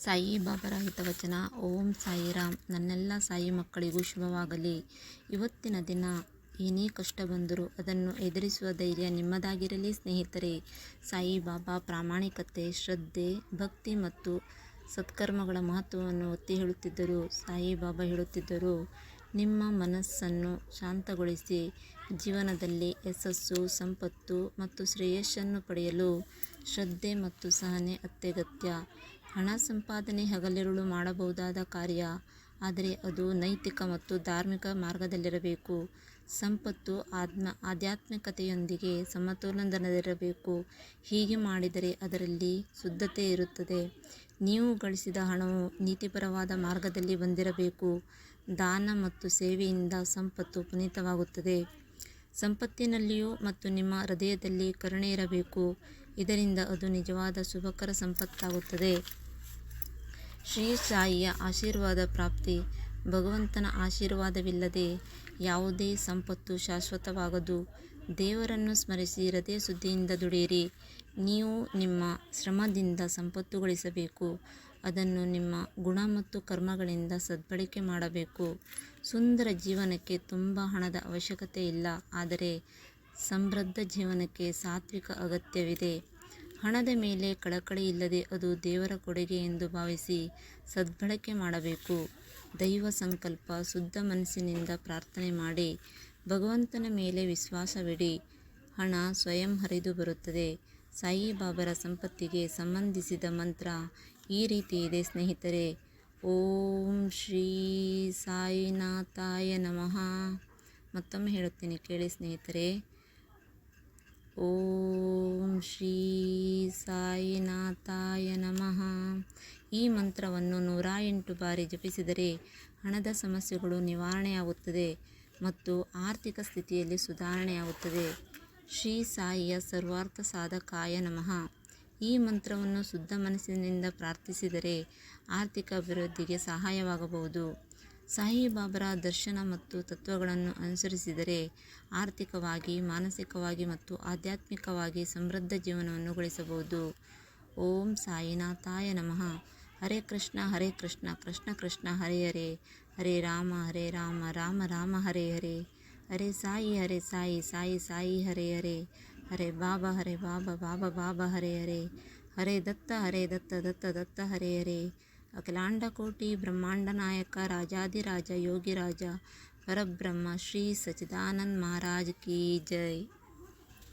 ಸಾಯಿ ಬಾಬರ ಹಿತವಚನ ಓಂ ಸಾಯಿ ರಾಮ್ ನನ್ನೆಲ್ಲ ಸಾಯಿ ಮಕ್ಕಳಿಗೂ ಶುಭವಾಗಲಿ. ಇವತ್ತಿನ ದಿನ ಏನೇ ಕಷ್ಟ ಬಂದರೂ ಅದನ್ನು ಎದುರಿಸುವ ಧೈರ್ಯ ನಿಮ್ಮದಾಗಿರಲಿ ಸ್ನೇಹಿತರೆ. ಸಾಯಿ ಬಾಬಾ ಪ್ರಾಮಾಣಿಕತೆ, ಶ್ರದ್ಧೆ, ಭಕ್ತಿ ಮತ್ತು ಸತ್ಕರ್ಮಗಳ ಮಹತ್ವವನ್ನು ಒತ್ತಿ ಹೇಳುತ್ತಿದ್ದರು. ಸಾಯಿ ಬಾಬಾ ಹೇಳುತ್ತಿದ್ದರು, ನಿಮ್ಮ ಮನಸ್ಸನ್ನು ಶಾಂತಗೊಳಿಸಿ, ಜೀವನದಲ್ಲಿ ಯಶಸ್ಸು, ಸಂಪತ್ತು ಮತ್ತು ಶ್ರೇಯಸ್ಸನ್ನು ಪಡೆಯಲು ಶ್ರದ್ಧೆ ಮತ್ತು ಸಹನೆ ಅತ್ಯಗತ್ಯ. ಹಣ ಸಂಪಾದನೆ ಹಗಲಿರುಳು ಮಾಡಬಹುದಾದ ಕಾರ್ಯ. ಆದರೆ ಅದು ನೈತಿಕ ಮತ್ತು ಧಾರ್ಮಿಕ ಮಾರ್ಗದಲ್ಲಿರಬೇಕು. ಸಂಪತ್ತು ಆತ್ಮ, ಆಧ್ಯಾತ್ಮಿಕತೆಯೊಂದಿಗೆ ಸಮತೋಲನದಲ್ಲಿರಬೇಕು. ಹೀಗೆ ಮಾಡಿದರೆ ಅದರಲ್ಲಿ ಶುದ್ಧತೆ ಇರುತ್ತದೆ. ನೀವು ಗಳಿಸಿದ ಹಣವು ನೀತಿಪರವಾದ ಮಾರ್ಗದಲ್ಲಿ ಬಂದಿರಬೇಕು. ದಾನ ಮತ್ತು ಸೇವೆಯಿಂದ ಸಂಪತ್ತು ಪುನೀತವಾಗುತ್ತದೆ. ಸಂಪತ್ತಿನಲ್ಲಿಯೂ ಮತ್ತು ನಿಮ್ಮ ಹೃದಯದಲ್ಲಿ ಕರುಣೆ ಇರಬೇಕು. ಇದರಿಂದ ಅದು ನಿಜವಾದ ಶುಭಕರ ಸಂಪತ್ತಾಗುತ್ತದೆ. ಶ್ರೀ ಸಾಯಿಯ ಆಶೀರ್ವಾದ ಪ್ರಾಪ್ತಿ. ಭಗವಂತನ ಆಶೀರ್ವಾದವಿಲ್ಲದೆ ಯಾವುದೇ ಸಂಪತ್ತು ಶಾಶ್ವತವಾಗದು. ದೇವರನ್ನು ಸ್ಮರಿಸಿ ಹೃದಯ ಸುದ್ದಿಯಿಂದ ದುಡಿಯಿರಿ ನೀವು ನಿಮ್ಮ ಶ್ರಮದಿಂದ ಸಂಪತ್ತು ಗಳಿಸಬೇಕು ಅದನ್ನು ನಿಮ್ಮ ಗುಣ ಮತ್ತು ಕರ್ಮಗಳಿಂದ ಸದ್ಬಳಕೆ ಮಾಡಬೇಕು. ಸುಂದರ ಜೀವನಕ್ಕೆ ತುಂಬ ಹಣದ ಅವಶ್ಯಕತೆ ಇಲ್ಲ ಆದರೆ ಸಮೃದ್ಧ ಜೀವನಕ್ಕೆ ಸಾತ್ವಿಕ ಅಗತ್ಯವಿದೆ. ಹಣದ ಮೇಲೆ ಕಳಕಳಿ ಇಲ್ಲದೆ ಅದು ದೇವರ ಕೊಡುಗೆ ಎಂದು ಭಾವಿಸಿ ಸದ್ಬಳಕೆ ಮಾಡಬೇಕು. ದೈವ ಸಂಕಲ್ಪ, ಶುದ್ಧ ಮನಸ್ಸಿನಿಂದ ಪ್ರಾರ್ಥನೆ ಮಾಡಿ, ಭಗವಂತನ ಮೇಲೆ ವಿಶ್ವಾಸವಿಡಿ, ಹಣ ಸ್ವಯಂ ಹರಿದು ಬರುತ್ತದೆ. ಸಾಯಿಬಾಬರ ಸಂಪತ್ತಿಗೆ ಸಂಬಂಧಿಸಿದ ಮಂತ್ರ ಈ ರೀತಿ ಇದೆ, ಸ್ನೇಹಿತರೆ. ಓಂ ಶ್ರೀ ಸಾಯಿನಾಥಾಯ ನಮಃ. ಮತ್ತೊಮ್ಮೆ ಹೇಳುತ್ತೇನೆ, ಕೇಳಿ ಸ್ನೇಹಿತರೆ. ಓಂ ಶ್ರೀ ಈ ಮಂತ್ರವನ್ನು ನೂರ ಎಂಟು ಬಾರಿ ಜಪಿಸಿದರೆ ಹಣದ ಸಮಸ್ಯೆಗಳು ನಿವಾರಣೆಯಾಗುತ್ತದೆ ಮತ್ತು ಆರ್ಥಿಕ ಸ್ಥಿತಿಯಲ್ಲಿ ಸುಧಾರಣೆಯಾಗುತ್ತದೆ. ಶ್ರೀ ಸಾಯಿಯ ಸರ್ವಾರ್ಥ ಸಾಧಕಾಯ ನಮಃ. ಈ ಮಂತ್ರವನ್ನು ಶುದ್ಧ ಮನಸ್ಸಿನಿಂದ ಪ್ರಾರ್ಥಿಸಿದರೆ ಆರ್ಥಿಕ ಅಭಿವೃದ್ಧಿಗೆ ಸಹಾಯವಾಗಬಹುದು. ಸಾಯಿಬಾಬರ ದರ್ಶನ ಮತ್ತು ತತ್ವಗಳನ್ನು ಅನುಸರಿಸಿದರೆ ಆರ್ಥಿಕವಾಗಿ, ಮಾನಸಿಕವಾಗಿ ಮತ್ತು ಆಧ್ಯಾತ್ಮಿಕವಾಗಿ ಸಮೃದ್ಧ ಜೀವನವನ್ನು ಗಳಿಸಬಹುದು. ಓಂ ಸಾಯಿನಾಥಾಯ ನಮಃ. हरे कृष्णा हरे कृष्णा, कृष्ण कृष्ण, हरे हरे हरे राम हरे राम राम राम, हरे हरे। हरे साई हरे साई साई साई, हरे हरे। हरे बाबा हरे बाबा बाबा बाबा, हरे हरे। हरे दत्त हरे दत्त दत्त दत्त, हरे हरे। अखिलांड कोटि ब्रह्मांड नायक, राजाधि राजा, योगी राजा, परब्रह्म श्री सचिदानंद महाराज की जय।